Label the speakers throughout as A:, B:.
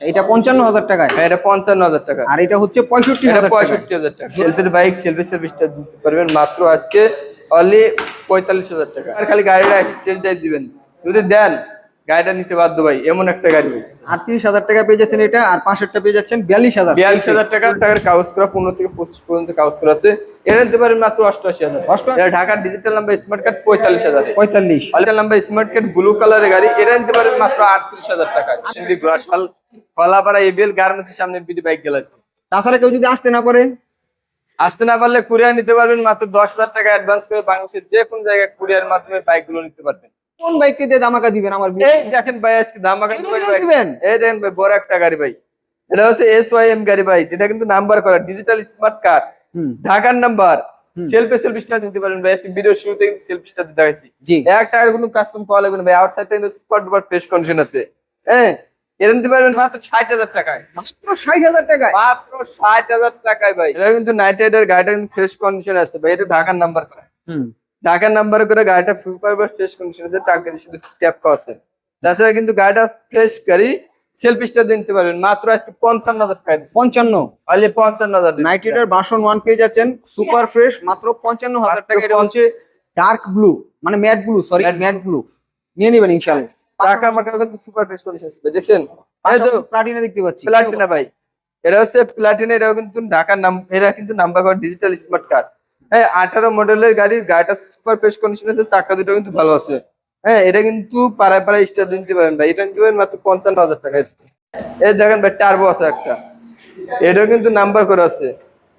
A: এটা পঞ্চান্ন হাজার
B: হ্যাঁ এটা পঞ্চান্ন হাজার টাকা।
A: আর এটা হচ্ছে পঁয়ষট্টি হাজার
B: পঁয়ষট্টি হাজার টাকা। সেলফির বাইক সেলফি সার্ভিসটা দিতে পারবেন মাত্র আজকে অনলি পঁয়তাল্লিশ হাজার টাকা। আর খালি গাড়িটা দিয়ে দিবেন। যদি দেন গাড়িটা নিতে বাধ্য ভাই এমন একটা গাড়ি ভাই।
A: আটত্রিশ হাজার টাকা পেয়ে যাচ্ছেন এটা আর পাঁচশোটা পেয়ে যাচ্ছেন বিয়াল্লিশ হাজার।
B: বিয়াল্লিশ হাজার টাকা টাকার কাগজ করা পনেরো থেকে পঁচিশ পর্যন্ত কাগজ করা আছে। এটা নিতে পারেন মাত্র অষ্টআশি হাজার। এটা ঢাকার ডিজিটাল নাম্বার স্মার্ট কার্ড পঁয়তাল্লিশ হাজার।
A: পঁয়তাল্লিশ।
B: Digital number smart card blue কালারের গাড়ি এটা নিতে পারেন মাত্র আটত্রিশ হাজার টাকা ঘোড়াশাল কলাপাড়া এবিএল গার্মেন্টসের সামনে বিডি বাইক গেলে
A: তাছাড়া কেউ যদি আসতে না পারে?
B: আসতে না পারলে কুরিয়ার নিতে পারবেন মাত্র দশ হাজার টাকা অ্যাডভান্স করে বাংলাদেশের যে কোনো জায়গায় কুরিয়ার মাধ্যমে বাইকগুলো নিতে পারবেন।
A: কোন বাইককে দিয়ে দামাকা দিবেন আমার
B: এই দেখেন ভাই আজকে
A: দিয়ে দিবেন?
B: এই দেখেন ভাই বড় একটা গাড়ি ভাই। এটা হচ্ছে এস ওয়াই এম গাড়ি ভাই এটা কিন্তু নাম্বার করা ডিজিটাল স্মার্ট কার্ড ঢাকার নাম্বার। সেলফে সেলফি স্টার দিতে পারেন ভাই। ভিডিও শুরুতে সেলফি স্টার দিতে এক টাকার কোনো কাস্টম পাওয়া লাগবে না ভাই। কিন্তু সুপার ডুপার ফ্রেশ কন্ডিশন আছে। হ্যাঁ? এটা নিতে পারবেন মাত্র ষাট হাজার টাকায়।
A: মাত্র ষাট হাজার টাকায়?
B: মাত্র ষাট হাজার টাকায় ভাই। এটা কিন্তু নাইট রাইডার গাড়িটা কিন্তু ফ্রেশ কন্ডিশন আছে ভাই। এটা ঢাকার নাম্বার করা।
A: হুম।
B: ঢাকার নাম্বার করে গাড়িটা সুপার ফ্রেশ কন্ডিশন আছে। টাকা শুধু ট্যাপ আছে। তাছাড়া কিন্তু গাড়িটা ফ্রেশ গাড়ি সেলফি স্টার দিতে পারবেন। মাত্র আজকে পঞ্চান্ন হাজার টাকা দিচ্ছে।
A: পঞ্চান্ন।
B: অনলি পঞ্চান্ন হাজার
A: নাইট রাইডার ভার্সন ওয়ান পেয়ে যাচ্ছেন সুপার ফ্রেশ মাত্র পঞ্চান্ন হাজার টাকা। এটা হচ্ছে ডার্ক ব্লু মানে matte blue sorry matte blue নিয়ে নেবেন ইনশাল্লাহ।
B: টাকা মাকা কিন্তু সুপার ফ্রেশ কন্ডিশন আছে। ভাই, দেখছেন? এই তো
A: প্লাটিনা দেখতে পাচ্ছি।
B: প্লাটিনা ভাই। এটা হচ্ছে প্লাটিনা এটাও কিন্তু ঢাকার নাম এরা কিন্তু নাম্বার করা ডিজিটাল স্মার্ট কার্ড হ্যাঁ আঠারো মডেলের গাড়ির গাড়িটা সুপার ফ্রেশ কন্ডিশন আছে চাকা দুটো কিন্তু ভালো আছে। হ্যাঁ এটা কিন্তু পাড়ায় পাড়ায় স্টার দিতে পারেন ভাই। এটা নিতে পারেন মাত্র পঞ্চান্ন হাজার টাকা। এই দেখেন ভাই টার্বো আছে একটা। এটাও কিন্তু নাম্বার করা আছে।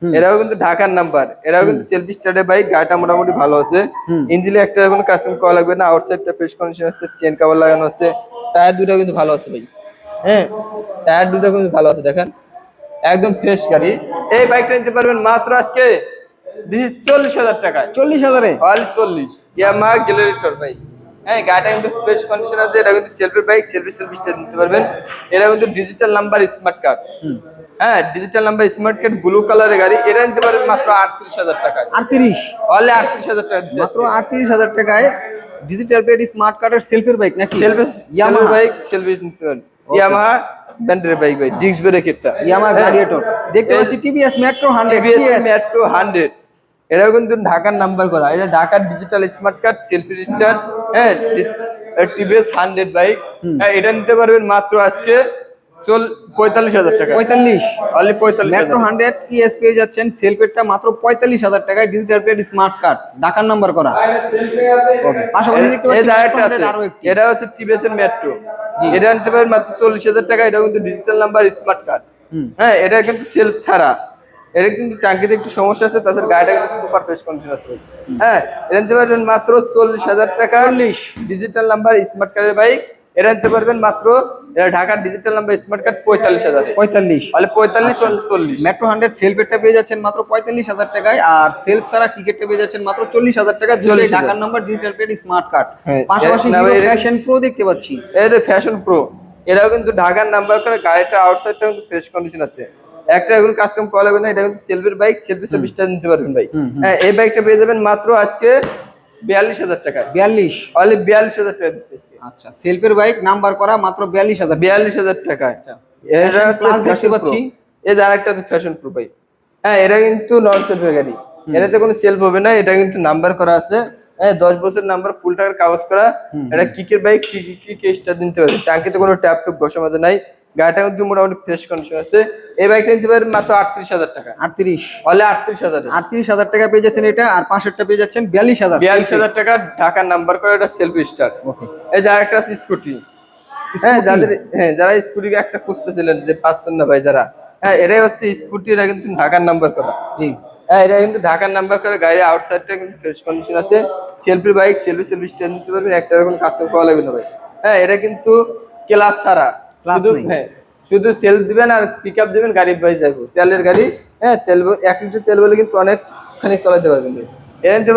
B: এরাও কিন্তু ঢাকার নাম্বার এরাও কিন্তু সেলফি স্টার্টের বাইক গাড়িটা মোটামুটি ভালো আছে। ইঞ্জিনে একটা কোনো কাস্টম করা লাগবে না আউটসাইডটা ফ্রেশ কন্ডিশন আছে চেন কাভার লাগানো আছে। টায়ার দুটো কিন্তু ভালো আছে ভাই। হ্যাঁ টায়ার দুটো কিন্তু ভালো আছে দেখেন। একদম ফ্রেশ গাড়ি। এই বাইকটা নিতে পারবেন মাত্র আজকে চল্লিশ হাজার টাকায়।
A: চল্লিশ হাজারে?
B: অল চল্লিশ। ইয়ামা গ্যালারি ভাই। হ্যাঁ গাড়িটা কিন্তু ফ্রেশ কন্ডিশন আছে এটা কিন্তু সেলফি বাইক সেলফি সেলফিটা দিতে পারবেন। এটা কিন্তু ডিজিটাল নাম্বার স্মার্ট কার্ড হ্যাঁ digital number smart card blue কালারের গাড়ি এটা নিতে পারবেন মাত্র আটত্রিশ হাজার টাকায়।
A: আটত্রিশ?
B: অনলি আটত্রিশ হাজার টাকা
A: মাত্র আটত্রিশ হাজার টাকায় ডিজিটাল পেড স্মার্ট কার্ডের সেলফির বাইক নাকি?
B: সেলফি
A: ইয়ামাহা
B: বাইক সেলফি নিতে পারেন ইয়ামাহা ব্যান্ডের বাইক ভাই ডিস্ক ব্রেকেটটা
A: ইয়ামাহা গ্লাডিয়েটর দেখতে পাচ্ছি TVS Metro hundred
B: Metro hundred এটাও কিন্তু ঢাকার নাম্বার করা। এটা ঢাকার digital smart card selfie register হ্যাঁ টিভিএস হান্ড্রেড বাইক হ্যাঁ এটা নিতে পারবেন মাত্র আজকে চল পঁয়তাল্লিশ হাজার টাকা।
A: পঁয়তাল্লিশ।
B: অনলি পঁয়তাল্লিশ
A: মেট্রো হান্ড্রেড ইএস পেয়ে যাচ্ছেন সেলফেটটা মাত্র পঁয়তাল্লিশ হাজার টাকায় ডিজিটাল স্মার্ট কার্ড ঢাকার নাম্বার করা। Okay, পাশাপাশি দেখতে
B: এই
A: পাচ্ছি
B: আরেকটা
A: Metro
B: আছে।
A: 100 আরও একটি
B: এটা হচ্ছে টিভিএস এর মেট্রো এটা নিতে পারবেন মাত্র চল্লিশ হাজার টাকা এটা কিন্তু ডিজিটাল নাম্বার স্মার্ট কার্ড
A: হুম।
B: হ্যাঁ এটা কিন্তু সেলফ ছাড়া। এটা কিন্তু ট্যাঙ্কিতে একটু সমস্যা আছে তাদের গাড়িটা কিন্তু সুপার ফ্রেশ কন্ডিশন আছে। হ্যাঁ এটা নিতে পারবেন মাত্র চল্লিশ হাজার টাকা। ডিজিটাল নাম্বার স্মার্ট কার্ডের বাইক এটা নিতে পারবেন মাত্র এটা ঢাকার ডিজিটাল নাম্বার স্মার্ট কার্ড পঁয়তাল্লিশ হাজার।
A: পঁয়তাল্লিশ।
B: তাহলে পঁয়তাল্লিশ চল্লিশ।
A: মেট্রো হান্ড্রেড সেলফেটটা পেয়ে যাচ্ছেন মাত্র পঁয়তাল্লিশ হাজার টাকায় আর সেলফ ছাড়া ক্রিকেটটা পেয়ে যাচ্ছেন মাত্র চল্লিশ হাজার টাকা
B: 40,000
A: ঢাকার number digital paid smart card পাশাপাশি ফ্যাশন প্রো দেখতে পাচ্ছি।
B: যে ফ্যাশন প্রো এটাও কিন্তু ঢাকার নাম্বার করে গাড়িটা আউটসাইডটা কিন্তু ফ্রেশ কন্ডিশন আছে। একটা এখন কাস্টম করা লাগবে না এটা কিন্তু সেলফির বাইক সেলফি সার্ভিসটা নিতে পারবেন ভাই। হ্যাঁ এই বাইকটা পেয়ে যাবেন মাত্র আজকে বিয়াল্লিশ হাজার টাকা
A: বিয়াল্লিশ
B: অনলি বিয়াল্লিশ হাজার টাকা দিচ্ছে
A: আচ্ছা সেলফের বাইক নাম্বার করা মাত্র বিয়াল্লিশ হাজার
B: বিয়াল্লিশ হাজার এটা হচ্ছে ফ্যাশন
A: পাচ্ছি।
B: এই যে আরেকটা আছে ফ্যাশন প্রো ভাই হ্যাঁ এটা কিন্তু নন সেলফের গাড়ি এটাতে কোনো সেলফ হবে না এটা কিন্তু নাম্বার করা আছে হ্যাঁ দশ বছর নাম্বার ফুল টাকার কাগজ করা এটা কিকের বাইক কি কি কি কেসটা দিতে পারবে টাঙ্কিতে কোনো ট্যাপ টুপ বসা মতো নাই গাড়িটা কিন্তু মোটামুটি ফ্রেশ কন্ডিশন আছে। এই বাইকটা নিতে পারবেন মাত্র আটত্রিশ হাজার টাকা।
A: আটত্রিশ।
B: হলে আটত্রিশ হাজার
A: আটত্রিশ হাজার টাকা পেয়ে যাচ্ছেন এটা আর পাঁচেরটা পেয়ে যাচ্ছেন বিয়াল্লিশ হাজার।
B: বিয়াল্লিশ হাজার টাকা ঢাকার নাম্বার করে এটা সেলফি স্টার এই যে আরেকটা আছে স্কুটি হ্যাঁ যাদের হ্যাঁ যারা স্কুটিকে একটা খুঁজতেছিলেন যে পাচ্ছেন না ভাই যারা হ্যাঁ এটাই হচ্ছে স্কুটি এটা কিন্তু ঢাকার নাম্বার করা।
A: জি।
B: হ্যাঁ এটা কিন্তু ঢাকার নাম্বার করে গাড়ির আউটসাইডটা কিন্তু ফ্রেশ কন্ডিশন আছে। Selfie bike selfie selfie stand নিতে পারবেন একটা রকম কাস্টম করা লাগবে না ভাই। হ্যাঁ এটা কিন্তু ক্লাস ছাড়া। শুধু
A: নেই।
B: হ্যাঁ শুধু সেলফ দিবেন আর পিক আপ দিবেন গাড়ি বাই যাব। তেলের গাড়ি হ্যাঁ তেল এক লিটার তেল বলে কিন্তু অনেকখানি চালাতে পারবেন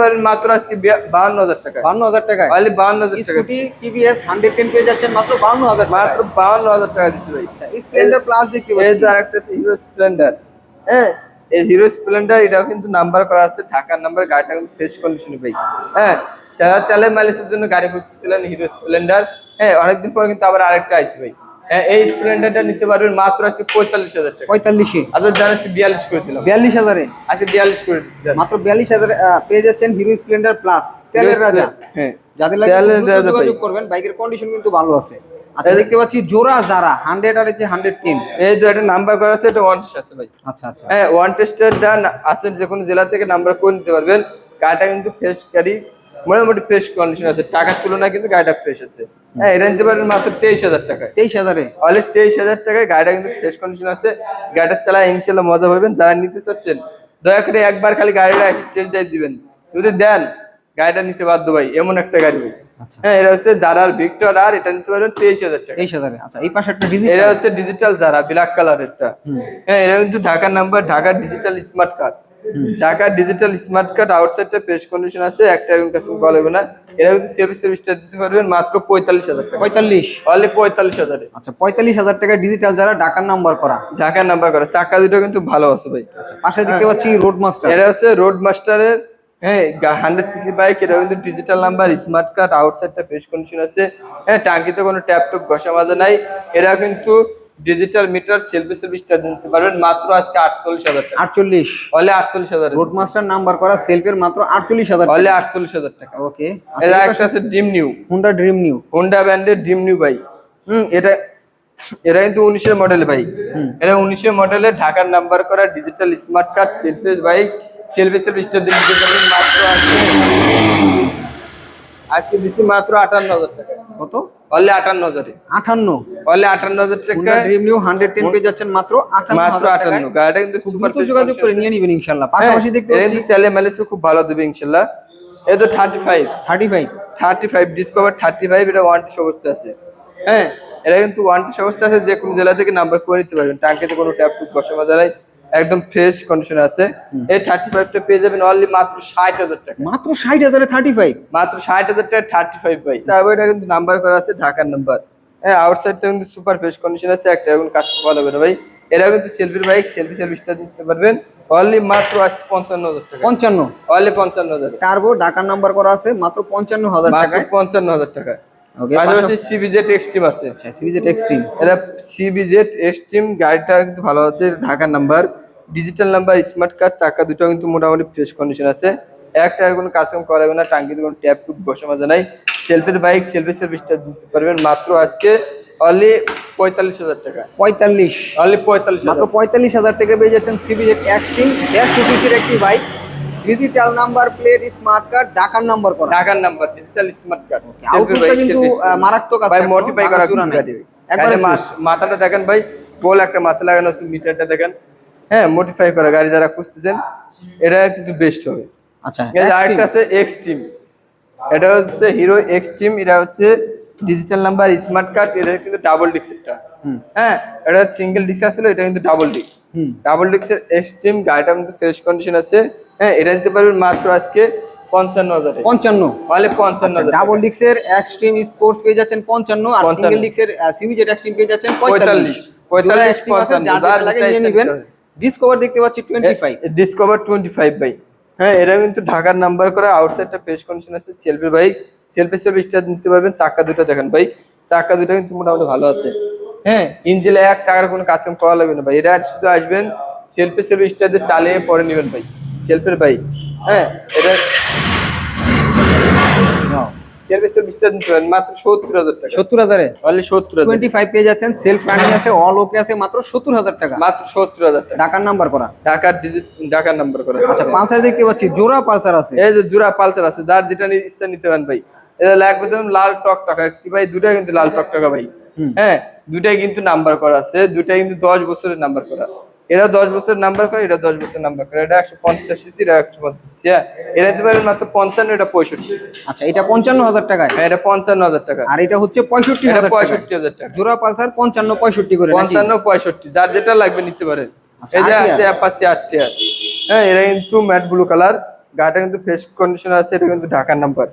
B: পারবেন মাত্র আজকে বাহান্ন হাজার টাকা।
A: বান্ন হাজার টাকায়?
B: অনলি বাহান্ন হাজার টাকা।
A: স্কুটি টিভিএস হান্ড্রেড টেন পেয়ে যাচ্ছেন মাত্র হাজার
B: মাত্র বাহান্ন হাজার টাকা দিচ্ছি ভাই।
A: স্প্লেন্ডার প্লাস দেখতে পাচ্ছি।
B: আরেকটা আছে হিরো স্প্লেন্ডার হ্যাঁ এই হিরো স্প্লেন্ডার এটাও কিন্তু নাম্বার করা আছে ঢাকার নাম্বার গাড়িটা কিন্তু ফ্রেশ কন্ডিশনে ভাই। হ্যাঁ যারা তেলের মাইলেজের জন্য গাড়ি খুঁজতেছিলেন হিরো স্প্লেন্ডার হ্যাঁ অনেকদিন পর কিন্তু আবার আরেকটা আইছে ভাই। এই স্প্লেন্ডারটা নিতে পারবেন মাত্র আছে পঁয়তাল্লিশ হাজার টাকা।
A: পঁয়তাল্লিশে
B: আচ্ছা জানাচ্ছি বিয়াল্লিশ করে দিলাম।
A: বিয়াল্লিশ হাজারে?
B: আচ্ছা বিয়াল্লিশ করে দিচ্ছি
A: মাত্র বিয়াল্লিশ হাজারে পেয়ে যাচ্ছেন হিরো স্প্লেন্ডার প্লাস তেলের রাজা।
B: হ্যাঁ।
A: যাদের। যোগাযোগ করবেন বাইকের কন্ডিশন কিন্তু ভালো আছে। আচ্ছা দেখতে পাচ্ছি জোড়া যারা হান্ড্রেড আর হচ্ছে হান্ড্রেড টেন
B: এই তো একটা নাম্বার করা আছে এটা ওয়ান আছে ভাই।
A: আচ্ছা আচ্ছা।
B: হ্যাঁ ওয়ান আছে যে কোনো জেলা থেকে নাম্বার করে নিতে পারবেন। গাড়িটা কিন্তু ফ্রেশ গাড়ি মোটামুটি ফ্রেশ কন্ডিশন আছে। টাকার তুলনায় কিন্তু গাড়িটা ফ্রেশ আছে। হ্যাঁ এটা নিতে পারবেন মাত্র তেইশ হাজার টাকায়।
A: তেইশ হাজারে?
B: অলরেডি তেইশ হাজার টাকায় গাড়িটা কিন্তু ফ্রেশ কন্ডিশন আছে। গাড়িটা চালায় ইনশাল্লাহ মজা পাবেন। যারা নিতে চাচ্ছেন দয়া করে একবার খালি গাড়িটা টেস্ট ড্রাইভ দিবেন। যদি দেন গাড়িটা নিতে বাধ্য ভাই এমন একটা গাড়ি ভাই।
A: আচ্ছা।
B: হ্যাঁ এটা হচ্ছে যারার ভিক্টর আর এটা নিতে পারবেন তেইশ হাজার টাকা।
A: তেইশ হাজারে। আচ্ছা এই পাশে একটা ডিজিট
B: এটা হচ্ছে ডিজিটাল যারা ব্ল্যাক কালারেরটা হ্যাঁ এটা কিন্তু ঢাকার নাম্বার ঢাকার ডিজিটাল স্মার্ট কার্ড ঢাকার ডিজিটাল স্মার্ট কার্ড আউটসাইডটা প্রেস কন্ডিশন আছে একটা এখন কাছে কল হবে না। এটা কিন্তু সার্ভিস সার্ভিসটা দিতে পারবেন মাত্র পঁয়তাল্লিশ হাজার টাকা।
A: পঁয়তাল্লিশ?
B: অনলি পঁয়তাল্লিশ হাজারে।
A: আচ্ছা পঁয়তাল্লিশ হাজার টাকা ডিজিটাল যারা ডাকার নাম্বার করা।
B: ঢাকার নাম্বার করা। চাকা দুটো কিন্তু ভালো আছে ভাই।
A: পাশে দেখতে পাচ্ছি রোড মাস্টার
B: এটা হচ্ছে রোড মাস্টারের হ্যাঁ হান্ড্রেড সিসি বাইক এটা কিন্তু ডিজিটাল নাম্বার স্মার্ট কার্ড আউটসাইডটা প্রেস কন্ডিশন আছে। হ্যাঁ টাঙ্কিতে কোনো ট্যাপ টপ ঘষা মাজা নাই। এরা কিন্তু ডিজিটাল মিটার সেলফি সার্ভিসটা দিতে পারবেন মাত্র আজকে আটচল্লিশ হাজার টাকা।
A: আটচল্লিশ।
B: অলে আটচল্লিশ হাজার
A: রোড মাস্টার নাম্বার করা সেলফের মাত্র আটচল্লিশ হাজার
B: অলে আটচল্লিশ হাজার টাকা।
A: ওকে
B: এটা একটা আছে dream new
A: Honda dream new
B: Honda ব্র্যান্ডের ড্রিম নিউ বাইক হুম। এটা এটা কিন্তু উনিশের মডেল বাইক এটা উনিশের মডেলে ঢাকার নাম্বার করা ডিজিটাল স্মার্ট কার্ড সেলফেস বাইক সেলফি সার্ভিসটা দিতে পারবেন মাত্র আজকে। আজকে দিচ্ছি মাত্র আটান্ন হাজার টাকা।
A: কত?
B: অনলি আটান্ন হাজারে। অনলি টাকা।
A: ড্রিম নিউ পেয়ে যাচ্ছেন মাত্র আটান্ন
B: মাত্র
A: হাজার
B: আটান্ন।
A: টাকায়।
B: গাড়িটা কিন্তু সুপার
A: দ্রুত যোগাযোগ করে নিয়ে নিবেন
B: হ্যাঁ,
A: পাশাপাশি দেখতে পাচ্ছি
B: তেলে মাইলেজ খুব ভালো দেবে ইনশাল্লাহ। এই তো thirty five
A: thirty five
B: thirty five Discover thirty five এটা অবস্থা আছে। হ্যাঁ এটা কিন্তু অবস্থা আছে যে কোনো জেলা থেকে নাম্বার করে নিতে পারবেন। টাঙ্কিতে কোনো ট্যাপ টুপ বসা মাজা নাই। একদম ফ্রেশ কন্ডিশন আছে। এই থার্টি ফাইভটা পেয়ে যাবেন অনলি মাত্র ষাট হাজার টাকা।
A: মাত্র ষাট হাজারে থার্টি ফাইভ
B: মাত্র ষাট হাজার টাকা থার্টি ফাইভ বাই তারপর এটা কিন্তু নাম্বার করা আছে ঢাকার নাম্বার হ্যাঁ আউটসাইডটা কিন্তু সুপার ফ্রেশ কন্ডিশন আছে একটা এখন কাজ হবে না ভাই। এটা কিন্তু সেলফির বাইক সেলফি সার্ভিসটা দিতে পারবেন। অনলি মাত্র পঞ্চান্ন হাজার টাকা।
A: পঞ্চান্ন?
B: অনলি পঞ্চান্ন হাজার
A: টার্বো ডাকার নাম্বার করা আছে মাত্র পঞ্চান্ন হাজার
B: মাত্র
A: টাকায়।
B: পঞ্চান্ন হাজার টাকা। পাশাপাশি সিবিজেড এক্সট্রিম আছে।
A: আচ্ছা সিবিজেট এক্সট্রিম
B: এটা সিবিজেড এক্সট্রিম গাড়িটা কিন্তু ভালো আছে ঢাকার number digital number smart card চাকা দুটো কিন্তু মোটামুটি ফ্রেশ কন্ডিশন আছে। একটা কোনো কাজ কাম করা হবে না টাঙ্কিতে কোনো ট্যাপ টুপ বসে মাজা নাই সেলফের বাইক সেলফি সার্ভিসটা দিতে পারবেন। মাত্র আজকে অনলি পঁয়তাল্লিশ হাজার টাকা।
A: পঁয়তাল্লিশ।
B: অনলি পঁয়তাল্লিশ
A: মাত্র পঁয়তাল্লিশ হাজার টাকা পেয়ে যাচ্ছেন সিবিজেট এক্সট্রিম ড্যাশ সিসির একটি bike digital number plate smart card ডাকার নাম্বার করা।
B: ঢাকার নাম্বার ডিজিটাল স্মার্ট কার্ড
A: কিন্তু মারাত্মক আছে।
B: ভাই মডিফাই করা
A: একবারে
B: মাথাটা দেখেন ভাই গোল একটা মাথা লাগানো আছে মিটারটা দেখেন। হ্যাঁ মডিফাই করা গাড়ি যারা খুঁজতেছেন এটা কিন্তু বেস্ট হবে।
A: আচ্ছা
B: আরেকটা আছে এক্সট্রিম এটা হচ্ছে হিরো এক্সট্রিম এটা হচ্ছে ডিজিটাল নাম্বার স্মার্ট কার্ড এটা কিন্তু ডাবল ডিস্কটা। হ্যাঁ এটা সিঙ্গেল ডিস্ক ছিল এটা কিন্তু ডাবল ডিস্ক ডাবল ডিস্কের এক্সট্রিম গাড়িটা কিন্তু ফ্রেশ কন্ডিশন আছে। হ্যাঁ এটা নিতে পারবেন মাত্র আজকে পঞ্চান্ন হাজারে।
A: পঞ্চান্ন?
B: তাহলে পঞ্চান্ন হাজার
A: ডাবল এক্সট্রিম স্পোর্টস পেয়ে যাচ্ছেন পঞ্চান্ন আর
B: 55
A: সিঙ্গেল ডিক্সের সিবিজেট এক্সট্রিম পেয়ে যাচ্ছেন পঁয়তাল্লিশ।
B: পঁয়তাল্লিশ,
A: পঁয়তাল্লিশ
B: পঞ্চান্ন,
A: যার
B: যার
A: লাগে নিয়ে নেবেন।
B: করে।
A: ডিসকভার দেখতে পাচ্ছি twenty five
B: Discover twenty five by হ্যাঁ এটা কিন্তু ঢাকার নাম্বার করা আউটসাইডটা ফ্রেশ কন্ডিশন আছে সেলফি বাইক সেলফি স্টার দিতে পারবেন চাকা দুটো দেখেন ভাই। চাকা দুটো কিন্তু মোটামুটি ভালো আছে। হ্যাঁ ইঞ্জিলে এক টাকার কোনো কাজ কাম করা লাগবে না ভাই। এটা শুধু আসবেন সেলফে সেলফ দিয়ে চালিয়ে পরে নেবেন ভাই। সেলফের বাইক হ্যাঁ এটা মাত্র সত্তর হাজার টাকা।
A: সত্তর হাজারে?
B: সত্তর
A: টোয়েন্টি ফাইভ পেয়ে যাচ্ছেন সেলফ রানিং আছে অল ওকে আছে মাত্র সত্তর হাজার টাকা।
B: মাত্র সত্তর হাজার টাকা।
A: ডাকার নাম্বার করা।
B: ঢাকার ডিজিট ঢাকার নাম্বার করা।
A: আচ্ছা পালসার দেখতে পাচ্ছি জোড়া পালসার আছে।
B: এই যে জোড়া পালসার আছে যার যেটা ইচ্ছা নিতে পারেন ভাই। এটা লাগবে ধরুন লাল টক টাকা কি ভাই দুটাই কিন্তু লাল টক টাকা ভাই। হ্যাঁ দুটাই কিন্তু নাম্বার করা আছে দুটাই কিন্তু দশ বছরের নাম্বার করা। এরা দশ বছর নাম্বার করে এটা দশ বছর নাম্বার করে। এটা একশো পঞ্চাশ সিসি এটা একশো পঞ্চাশ সিসি হ্যাঁ। এরা নিতে পারবেন মাত্র পঞ্চান্ন এটা পঁয়ষট্টি।
A: আচ্ছা এটা পঞ্চান্ন হাজার টাকা
B: হ্যাঁ এটা পঞ্চান্ন হাজার টাকা।
A: আর এটা হচ্ছে পঁয়ষট্টি
B: এটা
A: হাজার টাকা
B: পঁয়ষট্টি হাজার টাকা।
A: জোড়া পালসার পঞ্চান্ন পঁয়ষট্টি করে
B: পঞ্চান্ন পঁয়ষট্টি যার যেটা লাগবে নিতে পারেন।
A: আচ্ছা,
B: এই যে আছে? অ্যাপাসি আট টিয়ার হ্যাঁ এটা কিন্তু ম্যাট ব্লু কালার গাড়িটা কিন্তু ফ্রেশ কন্ডিশন আছে এটা কিন্তু ঢাকার নাম্বার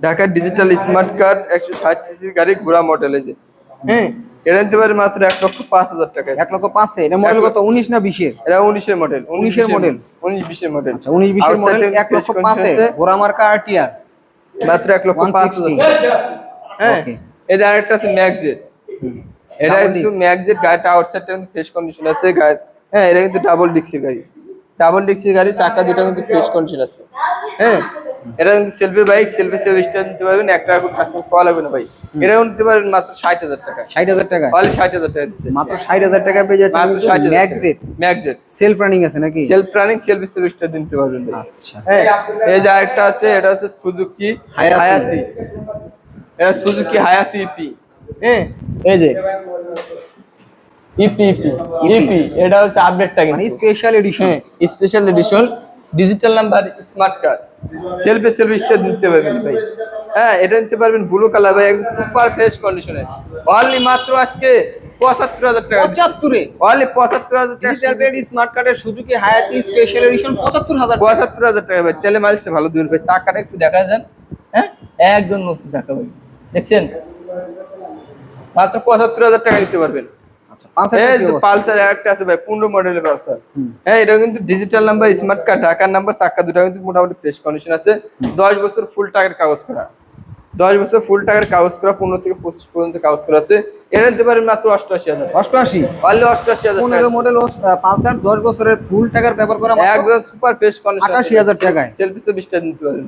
B: ঢাকার ডিজিটাল স্মার্ট কার্ড একশো ষাট সিসির গাড়ি ঘোড়া মডেল এই যে। হ্যাঁ এটা নিতে পারে মাত্র এক লক্ষ পাঁচ হাজার টাকা।
A: এক লক্ষ পাঁচে এটা মডেল কত? উনিশ না বিশের?
B: এটা উনিশের মডেল
A: 19 এর
B: উনিশ বিশের মডেল
A: আচ্ছা উনিশ বিশের মডেল এক লক্ষ পাঁচে ঘোড়া মার্কা আর টিয়ার
B: মাত্র এক লক্ষ পাঁচ হাজার। হ্যাঁ। যে আরেকটা আছে ম্যাক্সের এটা কিন্তু। ম্যাগজেট গাড়িটা আউটসাইডটা কিন্তু ফ্রেশ কন্ডিশন আছে। গাড়ি হ্যাঁ এটা কিন্তু ডাবল ডিক্সের গাড়ি। ডাবল ডিক্সের গাড়ি চাকা দুটো কিন্তু ফ্রেশ কন্ডিশন আছে। হ্যাঁ। এটা কিন্তু সেলফি বাইক সেলফি স্টার নিতে পারবেন এক টাকা করে কাস্টমার পাওয়া লাগবে না ভাই। এটাও নিতে পারবেন মাত্র ষাট হাজার টাকা।
A: ষাট হাজার টাকা?
B: ষাট হাজার টাকা দিচ্ছে।
A: মাত্র ষাট হাজার টাকা পেয়ে যাচ্ছে
B: মাত্র ষাট
A: ম্যাক্সেট
B: ম্যাগজেট
A: সেলফ রানিং আছে নাকি?
B: সেলফ রানিং সেলফি স্টার দিতে পারবেন
A: আচ্ছা।
B: হ্যাঁ এই যে আরেকটা আছে এটা হচ্ছে সুজুকি
A: হায়াতি।
B: এটা সুজুকি হায়াতি ইপি হ্যাঁ এই যে। ইপি ইপি ইপি এটা হচ্ছে আপডেটটা কিন্তু।
A: Special edition
B: special edition digital number smart card self self start নিতে পারবেন ভাই। হ্যাঁ এটা নিতে পারবেন ব্লু কালার ভাই একদম সুপার ফ্রেশ কন্ডিশনে অনলি মাত্র আজকে পঁচাত্তর হাজার টাকা
A: পঁচাত্তরে?
B: অনলি পঁচাত্তর হাজার টাকা
A: স্মার্ট কার্ডের সুজুকি হায়াতি স্পেশাল এডিশন পঁচাত্তর হাজার
B: পঁচাত্তর হাজার টাকা ভাই তেলে মালিশটা ভালো দিবেন ভাই। চাকাটা একটু দেখা যান। হ্যাঁ একদম নতুন চাকা ভাই। দেখছেন? মাত্র পঁচাত্তর হাজার টাকা দিতে পারবেন। পালসার একটা আছে ভাই পনেরো মডেলের পালসার। হ্যাঁ এটা কিন্তু ডিজিটাল নাম্বার স্মার্ট কার্ড ঢাকার নাম্বার চাকা দুটো কিন্তু মোটামুটি ফ্রেশ কন্ডিশন আছে। দশ বছর ফুল টাকার কাগজ করা। দশ বছর ফুল টাকার কাগজ করা পনেরো থেকে পঁচিশ পর্যন্ত কাগজ করা আছে। এটা নিতে পারেন মাত্র অষ্টআশি হাজার
A: অষ্টআশি?
B: অনলি অষ্টআশি হাজার
A: পনেরো মডেল পালসার দশ বছরের ফুল টাকার পেপার করা
B: একদম সুপার ফ্রেশ কন্ডিশন
A: 88,000 টাকায়।
B: সেলফি সে বিশটা নিতে পারবেন